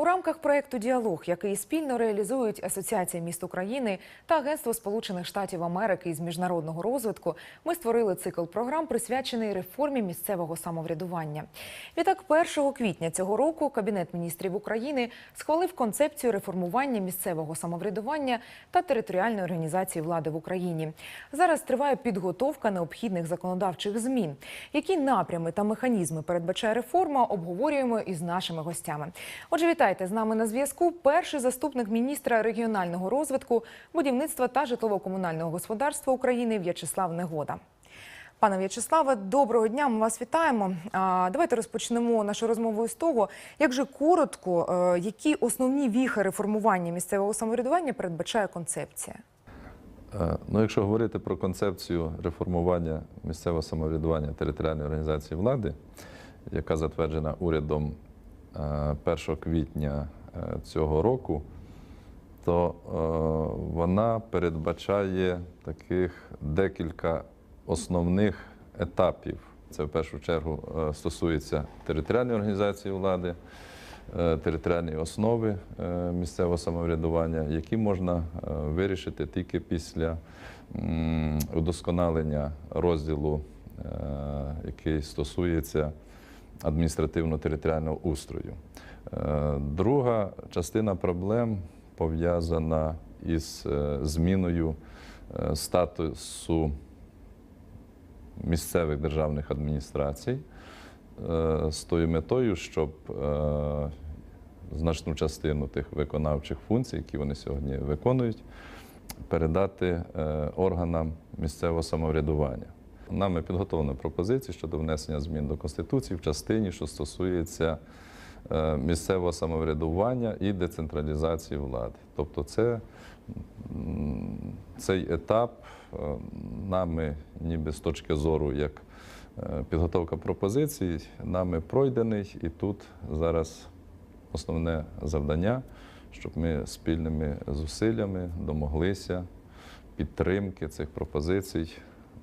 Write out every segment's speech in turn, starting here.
У рамках проекту Діалог, який спільно реалізують Асоціація міст України та Агентство Сполучених Штатів Америки із міжнародного розвитку, ми створили цикл програм, присвячений реформі місцевого самоврядування. Відтак, 1 квітня цього року Кабінет міністрів України схвалив концепцію реформування місцевого самоврядування та територіальної організації влади в Україні. Зараз триває підготовка необхідних законодавчих змін. Які напрями та механізми передбачає реформа, обговорюємо із нашими гостями. Отже, вітайте з нами на зв'язку. Перший заступник міністра регіонального розвитку, будівництва та житлово-комунального господарства України В'ячеслав Негода. Пане В'ячеславе, доброго дня. Ми вас вітаємо. Давайте розпочнемо нашу розмову з того, як же коротко, е, які основні віхи реформування місцевого самоврядування передбачає концепція. Е, Ну, якщо говорити про концепцію реформування місцевого самоврядування територіальної організації влади, яка затверджена урядом 1 квітня е, цього року, то е, вона передбачає таких декілька основних етапів. Це в першу чергу е, стосується територіальної організації влади, е, територіальної основи е, місцевого самоврядування, які можна е, вирішити тільки після удосконалення розділу, е, який стосується адміністративно-територіального устрою. Е, Друга частина проблем пов'язана із е, зміною е, статусу місцевих державних адміністрацій з тою метою, щоб значну частину тих виконавчих функцій, які вони сьогодні виконують, передати органам місцевого самоврядування. Нами підготовлено пропозиції щодо внесення змін до Конституції в частині, що стосується е, місцевого самоврядування і децентралізації влади. Тобто, це цей етап е, нами, ніби з точки зору як е, підготовка пропозицій, нами пройдений, і тут зараз основне завдання, щоб ми спільними зусиллями домоглися підтримки цих пропозицій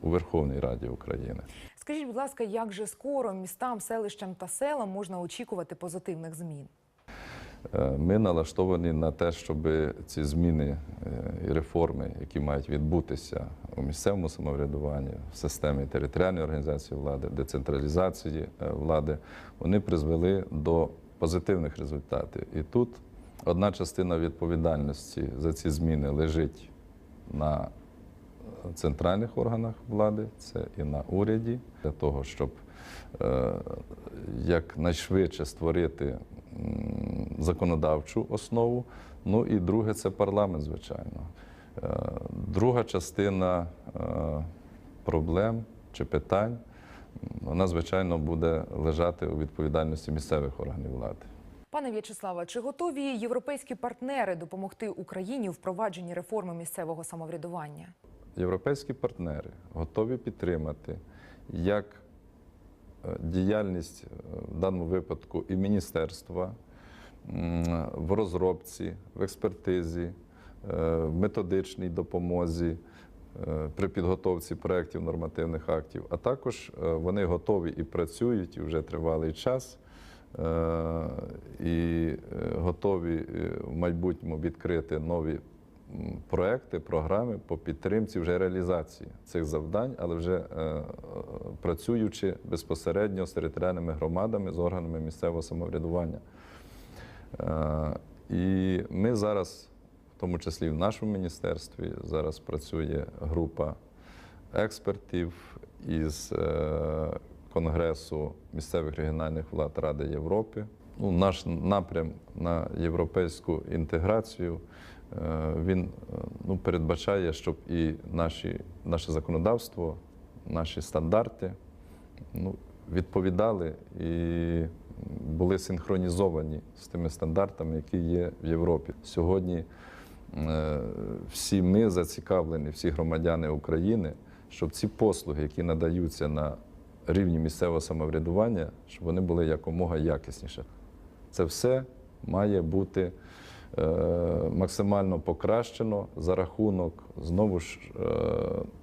у Верховній Раді України. Скажіть, будь ласка, як же скоро містам, селищам та селам можна очікувати позитивних змін? Е, Ми налаштовані на те, щоб ці зміни е, і реформи, які мають відбутися у місцевому самоврядуванні, в системі територіальної організації влади, децентралізації е, влади, вони призвели до позитивних результатів. І тут одна частина відповідальності за ці зміни лежить на центральних органах влади, це і на уряді, для того, щоб е, якнайшвидше створити законодавчу основу. Ну і друге це парламент, звичайно. Е, Друга частина е, проблем чи питань, вона, звичайно, буде лежати у відповідальності місцевих органів влади. Пане В'ячеславе, чи готові європейські партнери допомогти Україні у впровадженні реформи місцевого самоврядування? Європейські партнери готові підтримати як е, діяльність е, в даному випадку і міністерства в розробці, в експертизі, е, в методичній допомозі при підготовці проєктів нормативних актів, а також вони готові і працюють і вже тривалий час. І готові в майбутньому відкрити нові проекти, програми по підтримці вже реалізації цих завдань, але вже е, е, працюючи безпосередньо з територіальними громадами, з органами місцевого самоврядування. Е, І ми зараз, в тому числі в нашому міністерстві, зараз працює група експертів із Конгресу місцевих регіональних влад Ради Європи. Ну, наш напрям на європейську інтеграцію він е, ну, передбачає, щоб і наші, наше законодавство, наші стандарти ну, відповідали і були синхронізовані з тими стандартами, які є в Європі. Сьогодні е, всі ми зацікавлені, всі громадяни України, щоб ці послуги, які надаються на рівні місцевого самоврядування, щоб вони були якомога якісніші. Це все має бути е, максимально покращено за рахунок знову ж е,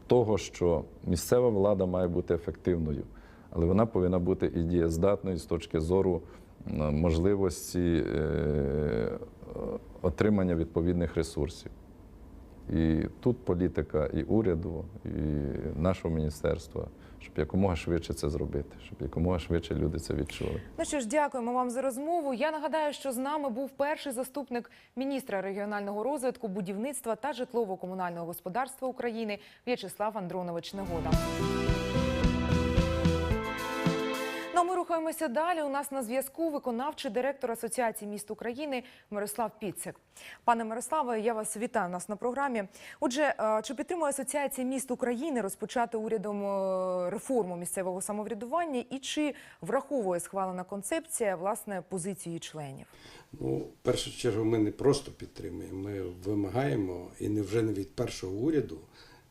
того, що місцева влада має бути ефективною, але вона повинна бути і дієздатною з точки зору можливості е, отримання відповідних ресурсів. І тут політика і уряду, і нашого міністерства, щоб якомога швидше це зробити, щоб якомога швидше люди це відчули. Ну що ж, дякуємо вам за розмову. Я нагадаю, що з нами був перший заступник міністра регіонального розвитку, будівництва та житлово-комунального господарства України В'ячеслав Андронович Негода. Рухаємося далі. У нас на зв'язку виконавчий директор Асоціації міст України Мирослав Піцик. Пане Мирославе, я вас вітаю нас на програмі. Отже, е, чи підтримує Асоціація міст України розпочати урядом е, реформу місцевого самоврядування і чи враховує схвалена концепція власне позицію її членів? Ну, в першу чергу, ми не просто підтримуємо, ми вимагаємо і не вже не від першого уряду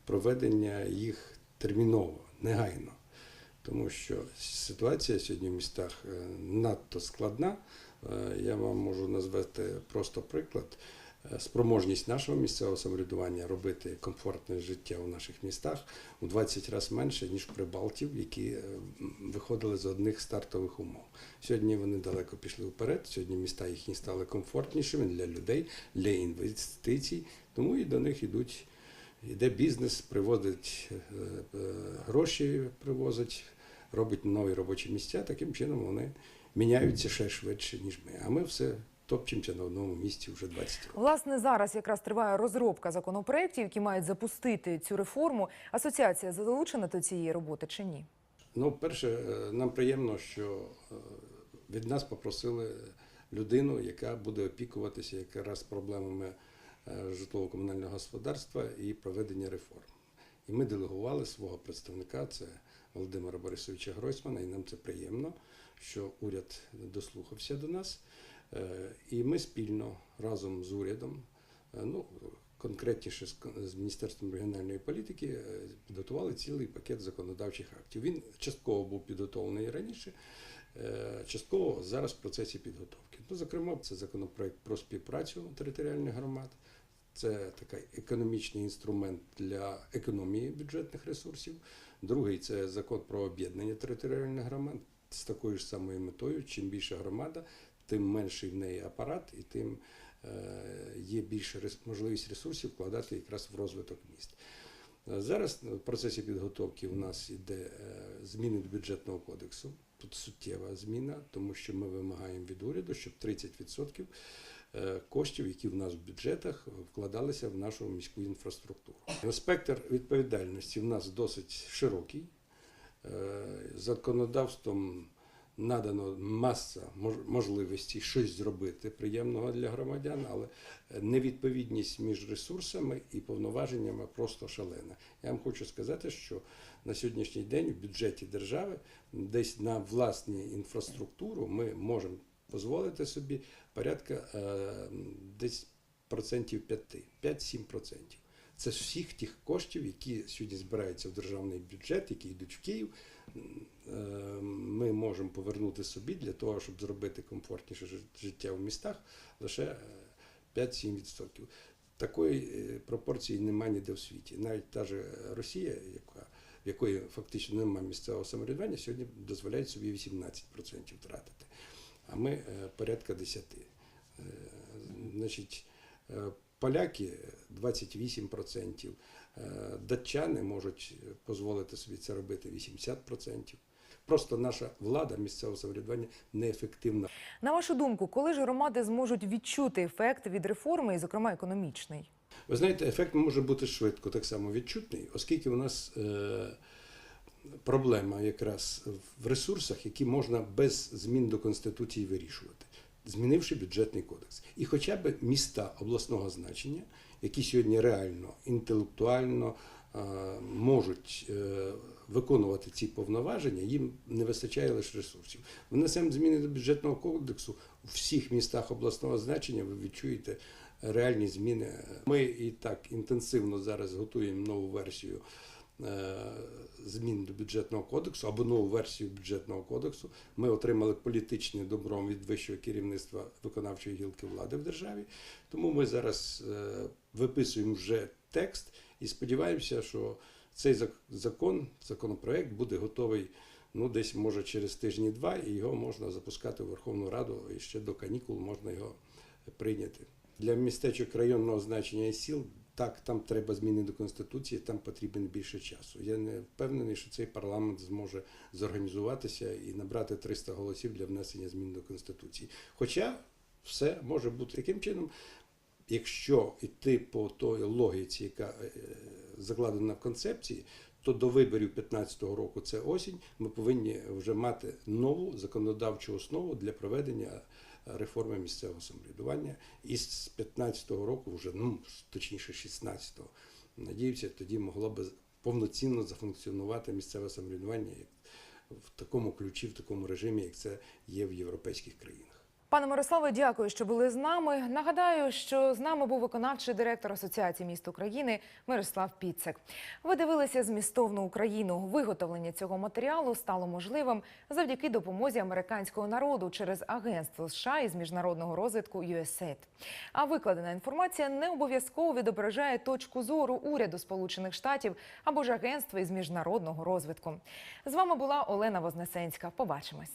проведення їх терміново, негайно. Тому що ситуація сьогодні в містах е, надто складна. Е, Я вам можу назвати просто приклад. Е, Спроможність нашого місцевого самоврядування робити комфортне життя у наших містах у 20 разів менше, ніж Прибалтів, які виходили з одних стартових умов. Сьогодні вони далеко пішли вперед. Сьогодні міста їхні стали комфортнішими для людей, для інвестицій, тому і до них йдуть. Іде бізнес, приводить е, е, гроші, привозить, робить нові робочі місця. Таким чином вони міняються ще швидше, ніж ми. А ми все топчемося на одному місці вже 20 років. Власне, зараз якраз триває розробка законопроєктів, які мають запустити цю реформу. Асоціація залучена до цієї роботи чи ні? Ну, перше, е, нам приємно, що від нас попросили людину, яка буде опікуватися якраз проблемами житлово-комунального господарства і проведення реформ. І ми делегували свого представника, це Володимира Борисовича Гройсмана, і нам це приємно, що уряд дослухався до нас. Е, І ми спільно разом з урядом, е, ну конкретніше з Міністерством регіональної політики, е, підготували цілий пакет законодавчих актів. Він частково був підготовлений раніше, е, частково зараз в процесі підготовки. Ну, зокрема, це законопроект про співпрацю територіальних громад. Це такий економічний інструмент для економії бюджетних ресурсів. Другий це закон про об'єднання територіальних громад з такою ж самою метою. Чим більша громада, тим менший в неї апарат, і тим е, є більше можливість ресурсів вкладати якраз в розвиток міст. Зараз в процесі підготовки у нас йде е, зміни до бюджетного кодексу. Тут суттєва зміна, тому що ми вимагаємо від уряду, щоб 30% е, коштів, які в нас в бюджетах, вкладалися в нашу міську інфраструктуру. Спектр відповідальності в нас досить широкий. Е, Законодавством надано маса мож- можливостей щось зробити приємного для громадян, але невідповідність між ресурсами і повноваженнями просто шалена. Я вам хочу сказати, що на сьогоднішній день в бюджеті держави десь на власну інфраструктуру ми можемо дозволити собі порядка е, десь процентів 5, 5-7 процентів. Це з всіх тих коштів, які сьогодні збираються в державний бюджет, які йдуть в Київ. Е, Ми можемо повернути собі для того, щоб зробити комфортніше життя в містах лише е, 5-7%. Такої е, пропорції немає ніде в світі. Навіть та ж Росія, яка, в якої фактично немає місцевого самоврядування, сьогодні дозволяє собі 18% втратити, а ми е, порядка 10%. Е, Значить, е, поляки 28%, е, датчани можуть дозволити собі це робити 80%. Просто наша влада місцевого самоврядування неефективна. На вашу думку, коли ж громади зможуть відчути ефект від реформи, і, зокрема, економічний? Ви знаєте, ефект може бути швидко так само відчутний, оскільки у нас е, проблема якраз в ресурсах, які можна без змін до Конституції вирішувати, змінивши бюджетний кодекс. І хоча б міста обласного значення, які сьогодні реально, інтелектуально е, можуть е, виконувати ці повноваження, їм не вистачає лише ресурсів. Внесемо зміни до бюджетного кодексу у всіх містах обласного значення, ви відчуєте реальні зміни. Ми і так інтенсивно зараз готуємо нову версію змін до бюджетного кодексу або нову версію бюджетного кодексу. Ми отримали політичне добро від вищого керівництва виконавчої гілки влади в державі. Тому ми зараз е, виписуємо вже текст і сподіваємося, що цей закон, законопроект буде готовий ну десь може через тижні-два, і його можна запускати в Верховну Раду, і ще до канікул можна його прийняти. Для містечок районного значення і сіл. Так, там треба зміни до конституції, там потрібен більше часу. Я не впевнений, що цей парламент зможе зорганізуватися і набрати 300 голосів для внесення змін до конституції. Хоча все може бути таким чином, якщо йти по той логіці, яка е, закладена в концепції, то до виборів 2015 року це осінь. Ми повинні вже мати нову законодавчу основу для проведення реформи місцевого самоврядування. І з 2015 року, вже ну точніше, 16-го, надіюся, тоді могло би повноцінно зафункціонувати місцеве самоврядування в такому ключі, в такому режимі, як це є в європейських країнах. Пане Мирославе, дякую, що були з нами. Нагадаю, що з нами був виконавчий директор Асоціації міст України Мирослав Піцек. Ви дивилися змістовну Україну. Виготовлення цього матеріалу стало можливим завдяки допомозі американського народу через агентство США із міжнародного розвитку USAID. А викладена інформація не обов'язково відображає точку зору уряду Сполучених Штатів або ж агентства із міжнародного розвитку. З вами була Олена Вознесенська. Побачимось.